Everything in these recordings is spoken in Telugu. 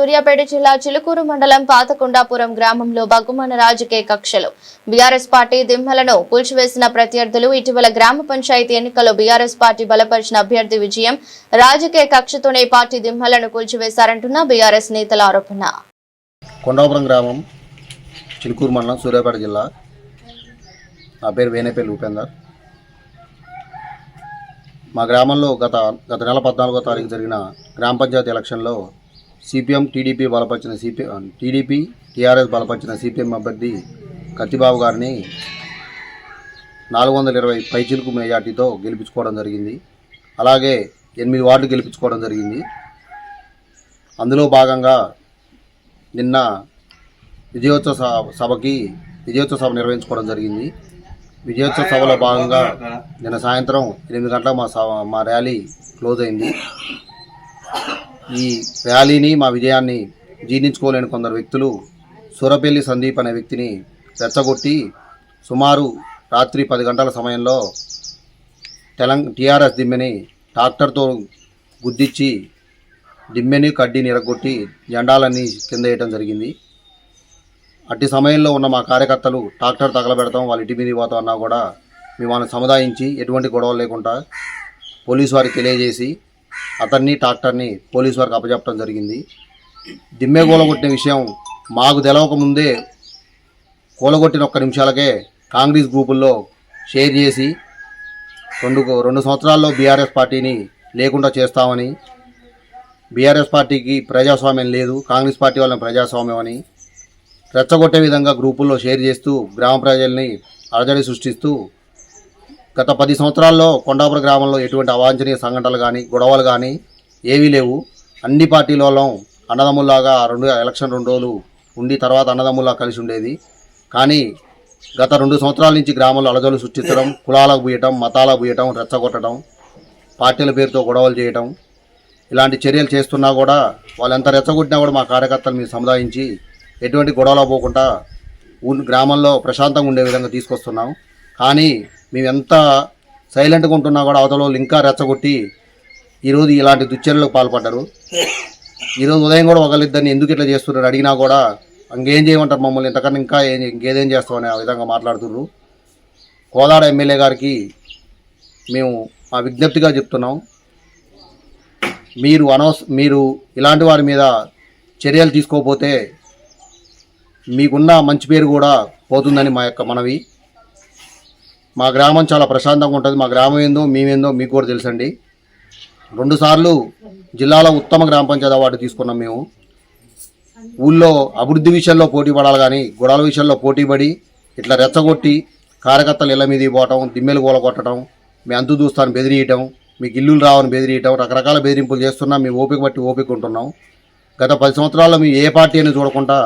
సూర్యాపేట జిల్లా చిలుకూరు మండలం పాతకొండాపురం గ్రామంలో బగ్గుమన రాజకీయ కక్షలు. బీఆర్ఎస్ పార్టీ దిమ్మలను కూల్చివేసిన ప్రత్యర్థులు ఇటీవల గ్రామ పంచాయతీ ఎన్నికల్లో బీఆర్ఎస్ పార్టీ బలపరిచిన అభ్యర్థి విజయం రాజకీయ కక్షతోనే పార్టీ దిమ్మలను కూల్చివేశారంటున్న బీఆర్ఎస్ నేతల ఆరోపణ. కొండాపురం గ్రామం చిలుకూరు మండలం సూర్యాపేట జిల్లా. నా పేరు వేనేపల్లి ఉపేందర్. మా గ్రామంలో గత గత నెల పద్నాలుగో తారీఖు జరిగిన గ్రామ పంచాయతీ ఎలక్షన్లో సిపిఎం టీడీపీ బలపరిచిన సిపిఎం టీడీపీ టీఆర్ఎస్ బలపరిచిన సిపిఎం అభ్యర్థి కత్తిబాబు గారిని నాలుగు వందల ఇరవై పైచిలుకు మెజార్టీతో గెలిపించుకోవడం జరిగింది. అలాగే ఎనిమిది వార్డులు గెలిపించుకోవడం జరిగింది. అందులో భాగంగా నిన్న విజయోత్సవ స- సభకి విజయోత్సవ సభ నిర్వహించుకోవడం జరిగింది. విజయోత్సవ సభలో భాగంగా నిన్న సాయంత్రం ఎనిమిది గంటల మా మా ర్యాలీ క్లోజ్ అయింది. ఈ ర్యాలీని మా విజయాన్ని జీర్ణించుకోలేని కొందరు వ్యక్తులు సూరపల్లి సందీప్ అనే వ్యక్తిని రెచ్చగొట్టి సుమారు రాత్రి పది గంటల సమయంలో తెలంగ టీఆర్ఎస్ దిమ్మెని ట్రాక్టర్తో గుద్దిచ్చి దిమ్మెని కడ్డీని ఎరగొట్టి జెండాలన్నీ కింద వేయడం జరిగింది. అట్టి సమయంలో ఉన్న మా కార్యకర్తలు ట్రాక్టర్ తగలబెడతాం వాళ్ళు ఇంటి మీద పోతాం అన్నా కూడా మిమ్మల్ని వాళ్ళని సముదాయించి ఎటువంటి గొడవలు లేకుండా పోలీసు వారికి తెలియజేసి అతన్ని ట్రాక్టర్ని పోలీసు వారికి అప్పచెప్పడం జరిగింది. దిమ్మె కూలగొట్టిన విషయం మాకు తెలవక ముందే కూలగొట్టిన ఒక్క నిమిషాలకే కాంగ్రెస్ గ్రూపుల్లో షేర్ చేసి రెండు రెండు సంవత్సరాల్లో బీఆర్ఎస్ పార్టీని లేకుండా చేస్తామని బీఆర్ఎస్ పార్టీకి ప్రజాస్వామ్యం లేదు కాంగ్రెస్ పార్టీ వాళ్ళని ప్రజాస్వామ్యం అని రెచ్చగొట్టే విధంగా గ్రూపుల్లో షేర్ చేస్తూ గ్రామ ప్రజల్ని అలజడి సృష్టిస్తూ గత పది సంవత్సరాల్లో కొండాపుర గ్రామంలో ఎటువంటి అవాంఛనీయ సంఘటనలు కానీ గొడవలు కానీ ఏవీ లేవు. అన్ని పార్టీలలో అన్నదమ్ముల్లాగా రెండు ఎలక్షన్ రెండు రోజులు ఉండి తర్వాత అన్నదమ్ముల్లా కలిసి ఉండేది. కానీ గత రెండు సంవత్సరాల నుంచి గ్రామంలో అలజలు సృష్టించడం కులాలకు పూయటం మతాలకు పూయటం రెచ్చగొట్టడం పార్టీల పేరుతో గొడవలు చేయటం ఇలాంటి చర్యలు చేస్తున్నా కూడా వాళ్ళు ఎంత రెచ్చగొట్టినా కూడా మా కార్యకర్తలు మీరు సముదాయించి ఎటువంటి గొడవలు పోకుండా గ్రామంలో ప్రశాంతంగా ఉండే విధంగా తీసుకొస్తున్నాం. కానీ మేము ఎంత సైలెంట్గా ఉంటున్నా కూడా అవతల వాళ్ళు ఇంకా రెచ్చగొట్టి ఈరోజు ఇలాంటి దుశ్చర్యలకు పాల్పడ్డారు. ఈరోజు ఉదయం కూడా ఒకళ్ళిద్దరిని ఎందుకు ఇట్లా చేస్తున్నారు అడిగినా కూడా ఇంకేం చేయమంటారు మమ్మల్ని? ఇంతకన్నా ఇంకా ఏం ఇంకేదేం చేస్తామని ఆ విధంగా మాట్లాడుతున్నారు. కోదాడ ఎమ్మెల్యే గారికి మేము మా విజ్ఞప్తిగా చెప్తున్నాం. మీరు అనవస మీరు ఇలాంటి వారి మీద చర్యలు తీసుకోకపోతే మీకున్న మంచి పేరు కూడా పోతుందని మా యొక్క మనవి. మా గ్రామం చాలా ప్రశాంతంగా ఉంటుంది. మా గ్రామం ఏందో మేమేందో మీకు కూడా తెలుసండి. రెండుసార్లు జిల్లాలో ఉత్తమ గ్రామ పంచాయతీ అవార్డు తీసుకున్నాం మేము. ఊళ్ళో అభివృద్ధి విషయంలో పోటీ పడాలి కానీ గొడవల విషయంలో పోటీ పడి ఇట్లా రెచ్చగొట్టి కార్యకర్తలు ఇళ్ళ మీద పోవటం దిమ్మెలు గోల కొట్టడం మీ అంతు దూస్తాను బెదిరియటం మీకు ఇల్లులు రావని బెదిరియటం రకరకాల బెదిరింపులు చేస్తున్నాం. మేము ఓపిక బట్టి ఓపిక ఉంటున్నాం. గత పది సంవత్సరాల్లో మేము ఏ పార్టీ అని చూడకుండా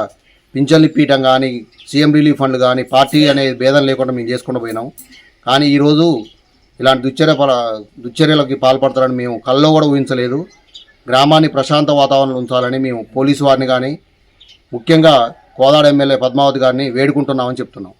పింఛన్లు ఇప్పించడం కానీ సీఎం రిలీఫ్ ఫండ్ కానీ పార్టీ అనే భేదం లేకుండా మేము చేసుకుంటూ పోయినాం. కానీ ఈరోజు ఇలాంటి దుశ్చర్య పల దుశ్చర్యలకి పాల్పడతారని మేము కల్లో కూడా ఊహించలేదు. గ్రామాన్ని ప్రశాంత వాతావరణంలో ఉంచాలని మేము పోలీసు వారిని కానీ ముఖ్యంగా కోదాడ ఎమ్మెల్యే పద్మావతి గారిని వేడుకుంటున్నామని చెప్తున్నాం.